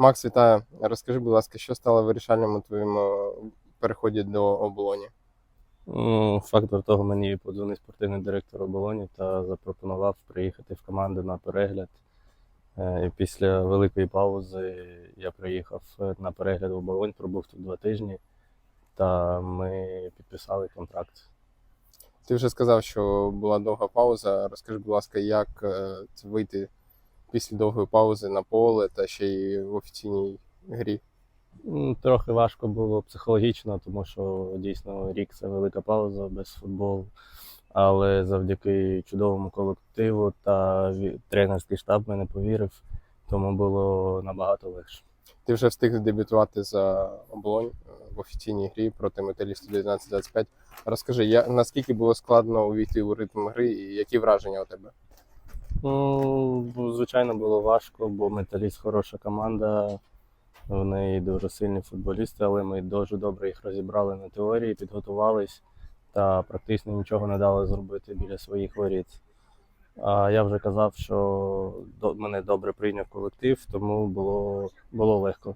Макс, вітаю. Розкажи, будь ласка, що стало вирішальним у твоєму переході до оболоні? Ну, Фактор того мені подзвонив спортивний директор оболоні та запропонував приїхати в команду на перегляд. Е, І після великої паузи я приїхав е, на перегляд в оболонь, пробув тут два тижні, та ми підписали контракт. Ти вже сказав, що була довга пауза. Розкажи, будь ласка, як е, вийти після довгої паузи на поле та ще й в офіційній грі? Трохи важко було психологічно, тому що дійсно рік це велика пауза без футболу. Але завдяки чудовому колективу та тренерський штаб мене повірив, тому було набагато легше. Ти вже встиг дебютувати за оболонь е, в офіційній грі проти металістів 19-25. Розкажи, я, наскільки було складно увійти у ритм гри і які враження у тебе? Ну, звичайно, було важко, бо металіст хороша команда, в неї дуже сильні футболісти, але ми дуже добре їх розібрали на теорії, підготувались та практично нічого не дали зробити біля своїх воріт. А я вже казав, що мене добре прийняв колектив, тому було, було легко